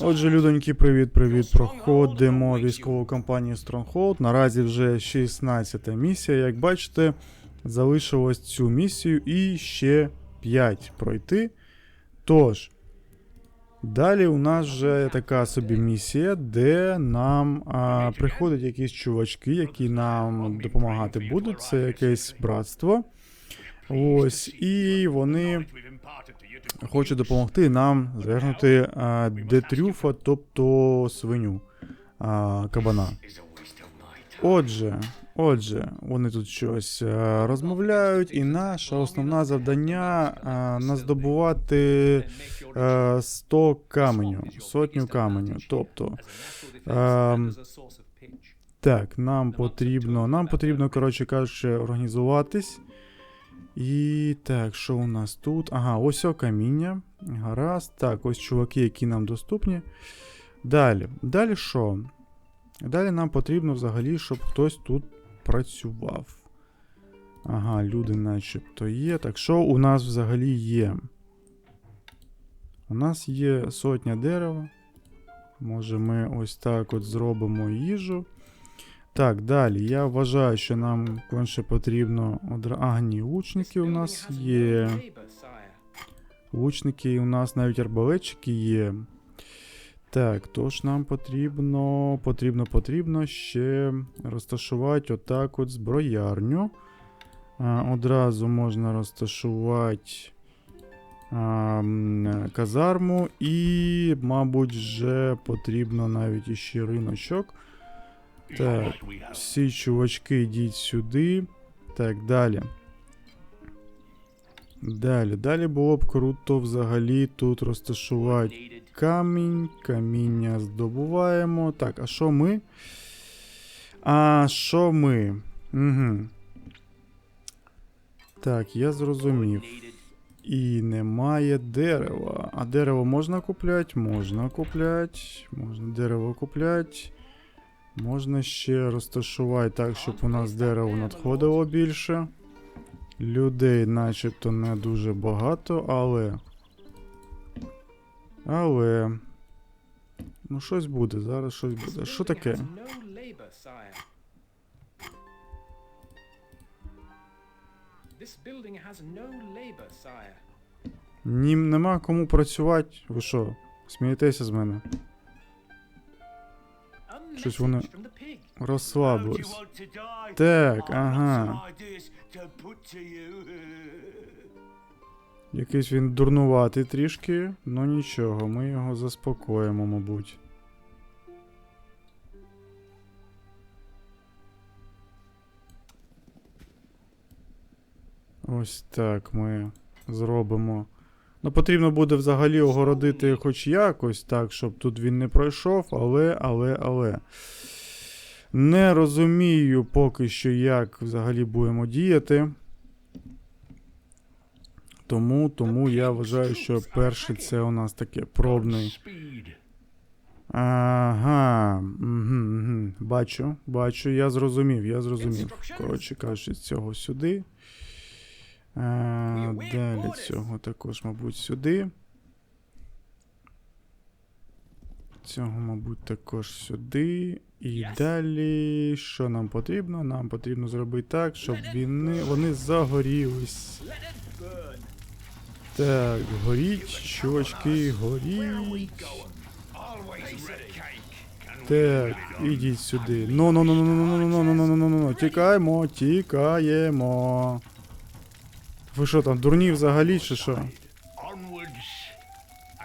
Отже, людоньки, привіт, привіт. Проходимо військову кампанію Stronghold. Наразі вже 16 місія. Як бачите, залишилось цю місію і ще 5 пройти. Тож, далі у нас вже така собі місія, де нам а, приходять якісь чувачки, які нам допомагати будуть. Це якесь братство. Ось, і вони хоче допомогти нам звернути детрюфа, тобто свиню а, кабана. Отже, отже, вони тут щось а, розмовляють, і наше основне завдання а, наздобувати а, 100 каменю, сотню каменю. Тобто, ем, так, нам потрібно, нам потрібно, коротше кажучи, організуватись. І так, що у нас тут? Ага, ось о каміння. Гаразд. Так, ось чуваки, які нам доступні. Далі. Далі що? Далі нам потрібно взагалі, щоб хтось тут працював. Ага, люди начебто є. Так, що у нас взагалі є? У нас є сотня дерева. Може, ми ось так от зробимо їжу. Так, далі. Я вважаю, що нам конче потрібно одра... А, ні, лучники у нас є. Лучники у нас навіть арбалетчики є. Так, тож нам потрібно, потрібно, потрібно ще розташувати отак от зброярню. А, одразу можна розташувати а, казарму і, мабуть, вже потрібно навіть іще риночок. Так, всі чувачки йдіть сюди. Так, далі. Далі. Далі було б круто взагалі тут розташувати камінь. Каміння здобуваємо. Так, а що ми? А що ми? Угу. Так, я зрозумів. І немає дерева. А дерево можна купляти? Можна купляти. Можна дерево купляти. Можна ще розташувати так, щоб у нас дерево надходило більше. Людей начебто не дуже багато, але. Але. Ну, щось буде, зараз щось буде. Що таке? Нім нема кому працювати. Ви що? Смієтеся з мене? Щось вони розслабились. Так, ага. Якийсь він дурнуватий трішки, ну нічого, ми його заспокоїмо, мабуть. Ось так ми зробимо. Ну, потрібно буде взагалі огородити хоч якось так, щоб тут він не пройшов, але, але, але. Не розумію поки що, як взагалі будемо діяти. Тому, тому я вважаю, що перший це у нас таке пробний. Ага. Угу, угу. Бачу, бачу, я зрозумів, я зрозумів. Коротше кажучи, цього сюди. А, далі цього також, мабуть, сюди. Цього, мабуть, також сюди. І далі, що нам потрібно? Нам потрібно зробити так, щоб вони, вони загорілись. Так, горіть, чувачки, горіть. Так, ідіть сюди. Ну, ну, ну, ну, ну, ну, ну, ну, ну, ну, ну, ну, ну, тікаємо, тікаємо. Ви що там, дурні взагалі, чи що?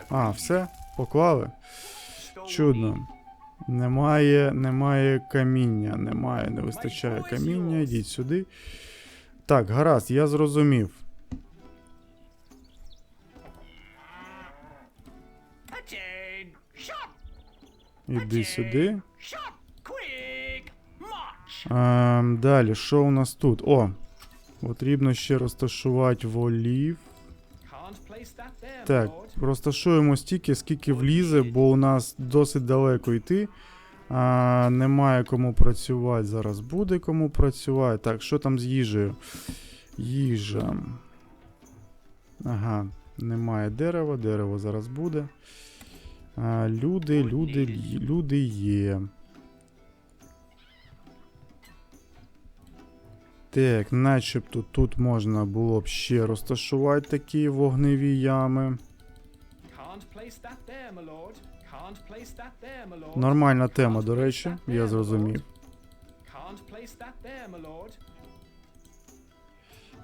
А, все? Поклали? Чудно. Немає, немає каміння, немає, не вистачає каміння, йдіть сюди. Так, гаразд, я зрозумів. Іди сюди. Ем, далі, що у нас тут? О! Потрібно ще розташувати волів. Так, розташуємо стільки, скільки влізе, бо у нас досить далеко йти. А, немає кому працювати. Зараз буде кому працювати. Так, що там з їжею? Їжа. Ага, немає дерева, дерево зараз буде. А, люди, люди, люди є. Так, начебто тут можна було б ще розташувати такі вогневі ями. Нормальна тема, до речі, я зрозумів.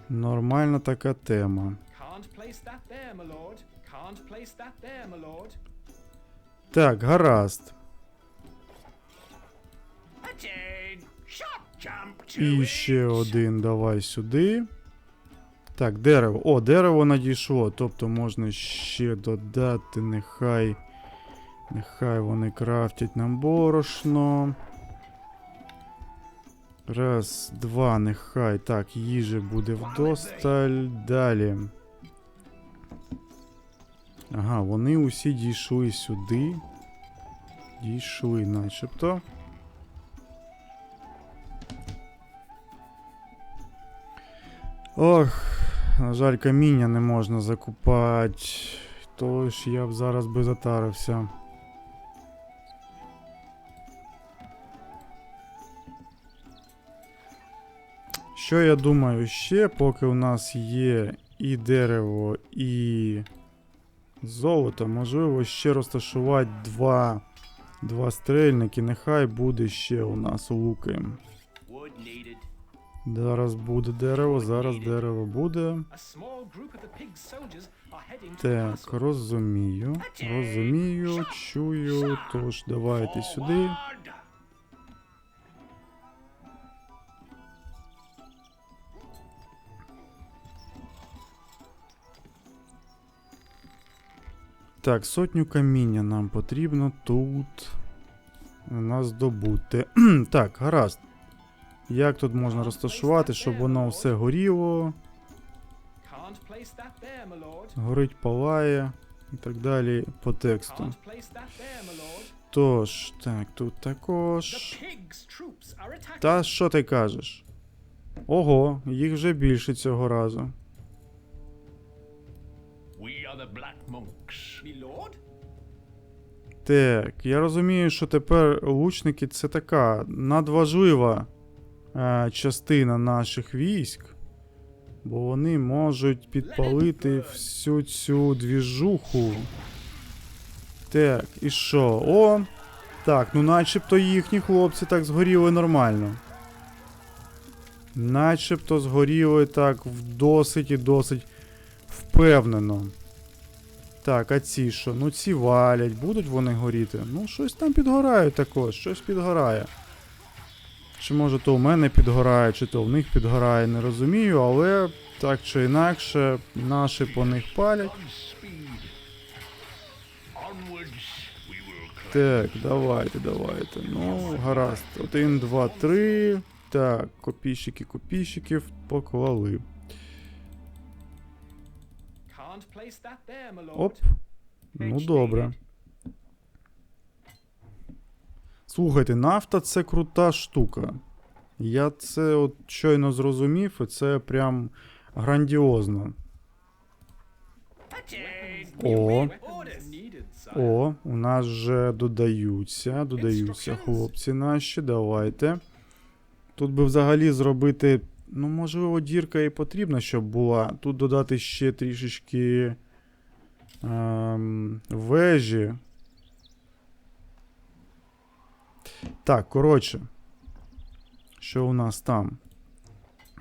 Нормальна така тема. Так, гаразд. І ще один давай сюди. Так, дерево. О, дерево надійшло. Тобто можна ще додати, нехай. Нехай вони крафтять нам борошно. Раз, два, нехай. Так, їжі буде вдосталь. Далі. Ага, вони усі дійшли сюди. Дійшли, начебто. Ох, на жаль, каміння не можна закупати. Тож я б зараз би затарився. Що я думаю ще, поки у нас є і дерево, і золото, можливо, ще розташувати два, два стрельники. Нехай буде ще у нас луки. Зараз буде дерево, зараз дерево буде. Так, розумію. Розумію, чую. Тож давайте сюди. Так, сотню каміння нам потрібно тут нас здобути. так, гаразд. Як тут можна розташувати, щоб воно все горіло, горить, палає і так далі по тексту. Тож, так, тут також. Та що ти кажеш? Ого, їх вже більше цього разу. Так, я розумію, що тепер лучники це така надважлива е, частина наших військ, бо вони можуть підпалити всю цю двіжуху. Так, і що? О! Так, ну начебто їхні хлопці так згоріли нормально. Начебто згоріли так в досить і досить впевнено. Так, а ці що? Ну ці валять, будуть вони горіти. Ну, щось там підгорає також, щось підгорає. Чи може то у мене підгорає, чи то в них підгорає, не розумію, але так чи інакше, наші по них палять. Так, давайте, давайте. Ну, гаразд. Один, два, три. Так, копійщики, копійщиків поклали. Оп. Ну добре. Слухайте, нафта це крута штука. Я це от щойно зрозумів, і це прям грандіозно. О, о, у нас вже додаються, додаються хлопці наші, давайте. Тут би взагалі зробити. Ну, можливо, дірка і потрібна, щоб була. Тут додати ще трішечки ем, вежі. Так, коротше. Що у нас там?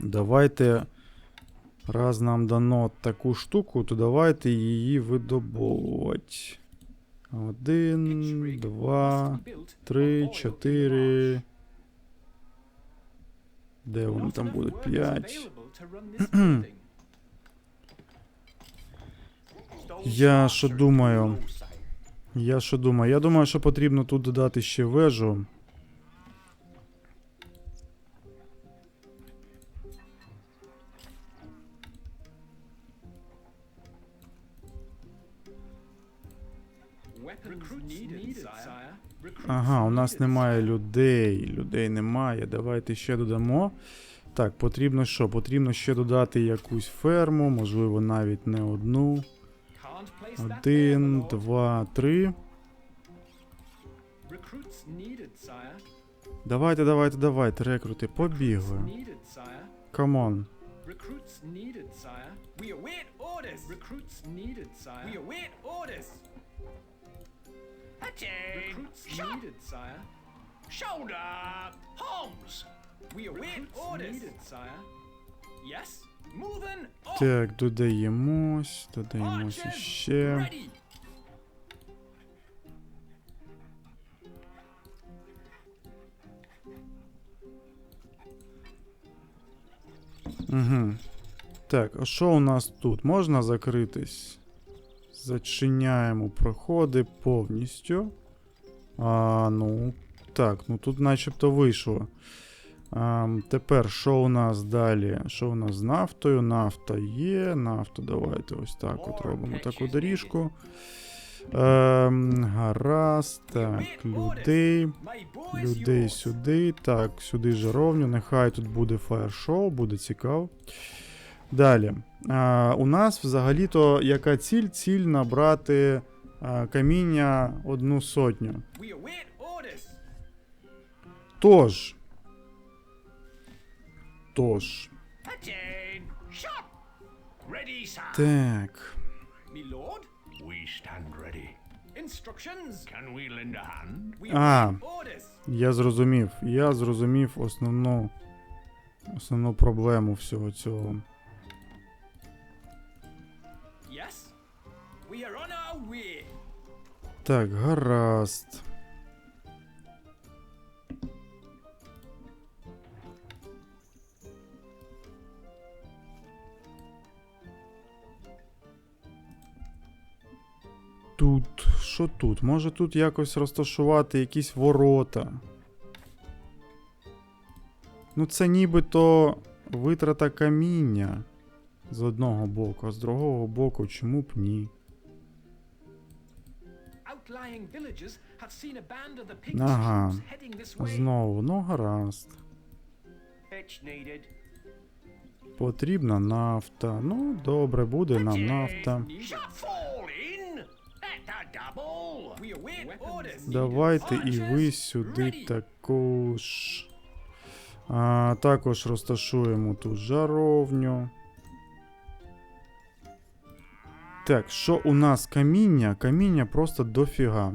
Давайте. Раз нам дано таку штуку, то давайте її видобовувати. Один, два, три, чотири. Де вони там будуть? П'ять. Я що думаю. Я що думаю? Я думаю, що потрібно тут додати ще вежу. Ага, у нас немає людей. Людей немає. Давайте ще додамо. Так, потрібно що? Потрібно ще додати якусь ферму, можливо, навіть не одну. Один, два, три. Давайте, давайте, давайте, рекрути, побігли. Камон. Shoulder! Holmes! We await orders! Needed, sire. Yes? Так, додаємось, додаємось іще. Угу. Так, а що у нас тут? Можна закритись? Зачиняємо проходи повністю. А, ну, так, ну тут начебто вийшло. А, тепер, що у нас далі? Що у нас з нафтою? Нафта є. Нафту давайте ось так от робимо таку доріжку. Ем, гаразд, так, людей. Людей сюди. Так, сюди жаровню. Нехай тут буде фаєр-шоу, буде цікаво. Далі. А, у нас взагалі-то яка ціль? Ціль набрати а, каміння одну сотню. Тож. Hand? We А. Я зрозумів. Я зрозумів основну. Основну проблему всього цього. Так, гаразд. Що тут? Може тут якось розташувати якісь ворота? Ну, це нібито витрата каміння з одного боку, а з другого боку, чому б ні? Ага. Знову, ну гаразд. Потрібна нафта. Ну, добре, буде нам нафта. Давайте і ви сюди також. А, також розташуємо тут жаровню. Так, що у нас каміння? Каміння просто дофіга.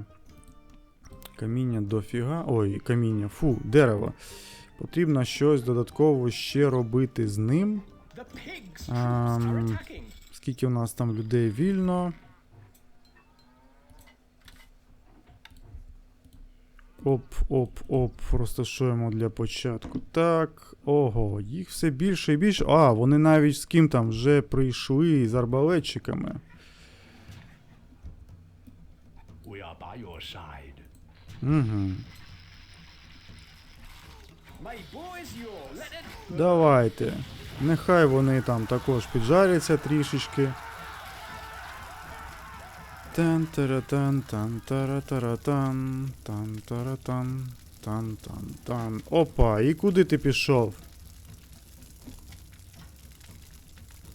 Каміння дофіга. Ой, каміння, фу, дерево. Потрібно щось додатково ще робити з ним. Attacking. Скільки у нас там людей вільно? Оп, оп, оп, розташуємо для початку. Так. Ого, їх все більше і більше. А, вони навіть з ким там вже прийшли з арбалетчиками. We are by your side. Угу. Давайте. Нехай вони там також піджаряться трішечки. Тан таратан тан таратаратан тан таратан тан тан тан Опа, і куди ти пішов?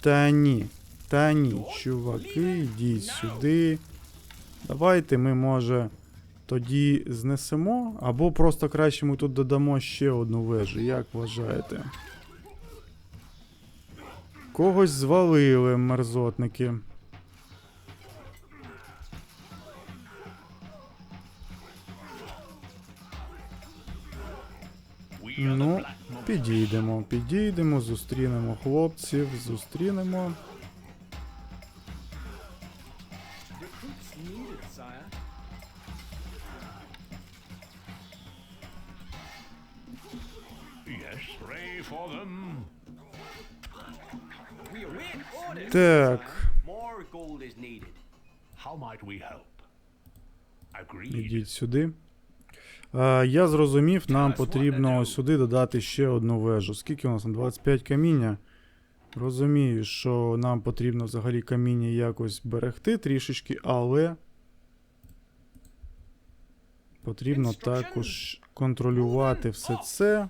Та ні. Та ні, чуваки, йдіть сюди. Давайте ми, може, тоді знесемо, або просто краще ми тут додамо ще одну вежу, як вважаєте? Когось звалили мерзотники. Ну, підійдемо, підійдемо, зустрінемо хлопців, зустрінемо. Так, ідіть сюди. А, я зрозумів, нам потрібно сюди додати ще одну вежу. Скільки у нас там? 25 каміння. Розумію, що нам потрібно взагалі каміння якось берегти трішечки, але потрібно також контролювати все це.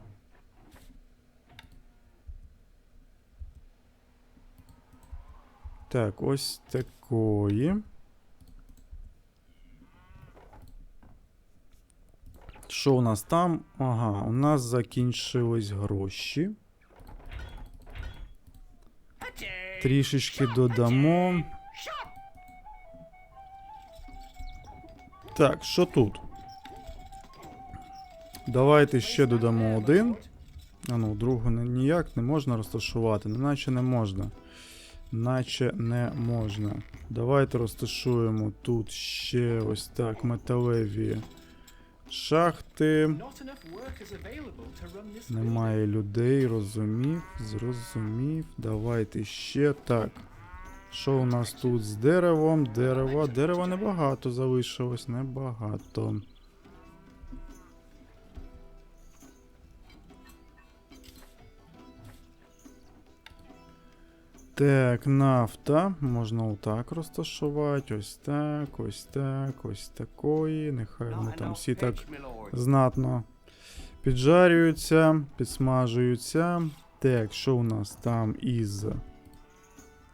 Так, ось такої. Що у нас там? Ага, у нас закінчились гроші. Трішечки додамо. Так, що тут? Давайте ще додамо один. А ну, другу ніяк не можна розташувати, наче не можна. Наче не можна. Давайте розташуємо тут ще ось так металеві шахти. Немає людей, розумів, зрозумів. Давайте ще так. Що у нас тут з деревом? Дерева. Дерева небагато залишилось, небагато. Так, нафта. Можна отак розташувати. Ось так, ось так, ось такої. Нехай вони там всі так знатно піджарюються, підсмажуються. Так, що у нас там із.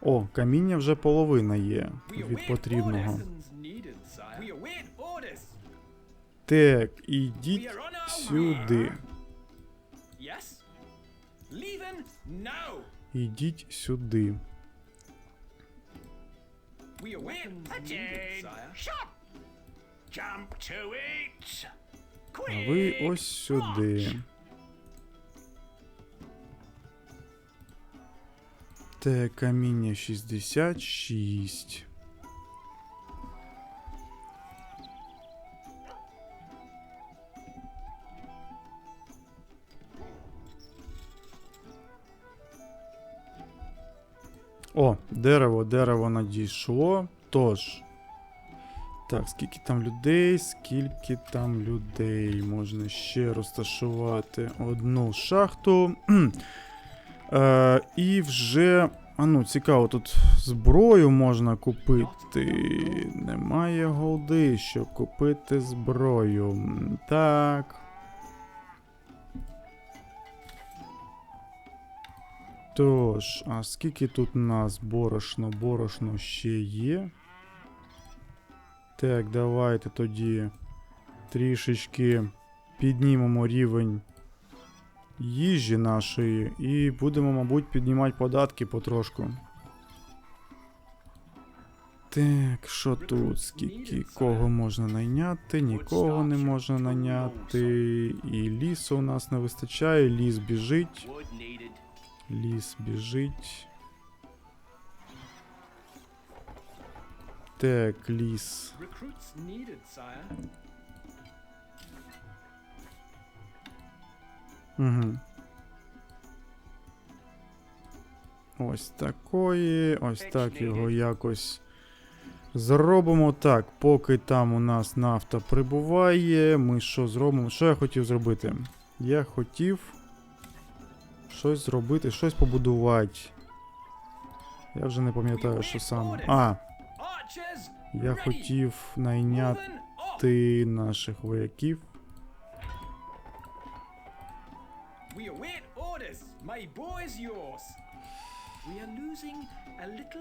О, каміння вже половина є від потрібного. Так, ідіть сюди. Ідіть сюди. А ви ось сюди. Так, каміння 66. О, дерево, дерево надійшло. Тож. Так, скільки там людей, скільки там людей. Можна ще розташувати одну шахту. е, і вже. А ну, цікаво, тут зброю можна купити. Немає голди, щоб купити зброю. Так. Тож, а скільки тут у нас борошно? Борошно ще є. Так, давайте тоді трішечки піднімемо рівень їжі нашої і будемо, мабуть, піднімати податки потрошку. Так, що тут? Скільки кого можна найняти? Нікого не можна найняти. І лісу у нас не вистачає, ліс біжить. Ліс біжить. Так, ліс. Угу. Ось такої. Ось так його якось зробимо. Так, поки там у нас нафта прибуває. Ми що зробимо? Що я хотів зробити? Я хотів щось зробити, щось побудувати. Я вже не пам'ятаю, що саме. А, я хотів найняти наших вояків.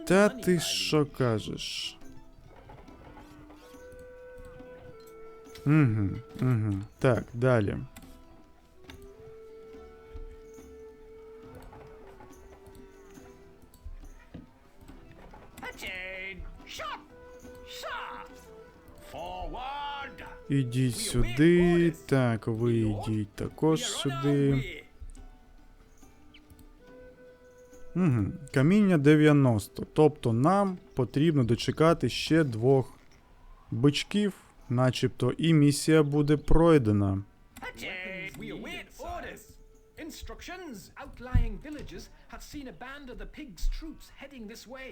Та ти що кажеш? Угу, угу. Так, далі. Ідіть сюди. Так, ви йдіть також сюди. Угу. Каміння 90. Тобто нам потрібно дочекати ще двох бичків, начебто, і місія буде пройдена. Instructions. Outlying villages have seen a band of the pig's troops heading this way.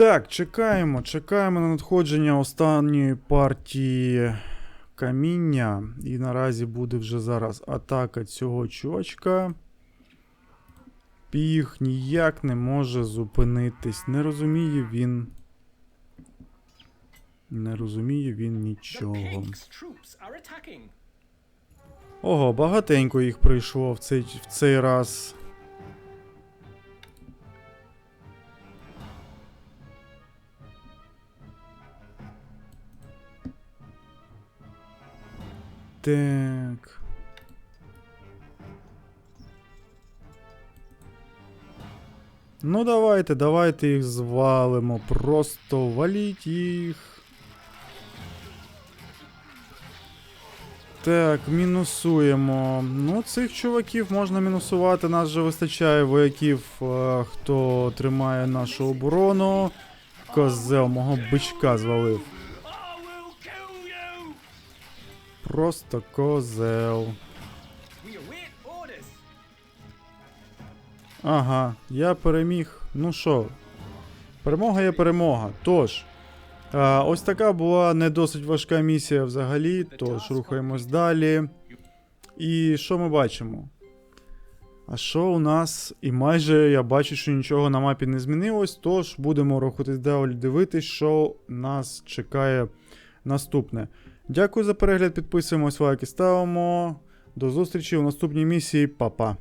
Так, чекаємо, чекаємо на надходження останньої партії каміння. І наразі буде вже зараз атака цього чувачка. Піг ніяк не може зупинитись. Не розуміє він. Не розуміє він нічого. Ого, багатенько їх прийшло в цей, в цей раз. Так. Ну давайте, давайте їх звалимо. Просто валіть їх. Так, мінусуємо. Ну, цих чуваків можна мінусувати. Нас же вистачає вояків, е, хто тримає нашу оборону. Козел мого бичка звалив. Просто козел. Ага, я переміг. Ну що, перемога є перемога. Тож, а, ось така була не досить важка місія взагалі. Тож рухаємось далі. І що ми бачимо? А що у нас? І майже я бачу, що нічого на мапі не змінилось. Тож будемо рухатись далі, дивитись, що нас чекає наступне. Дякую за перегляд, підписуємось, лайки ставимо. До зустрічі у наступній місії, Па-па.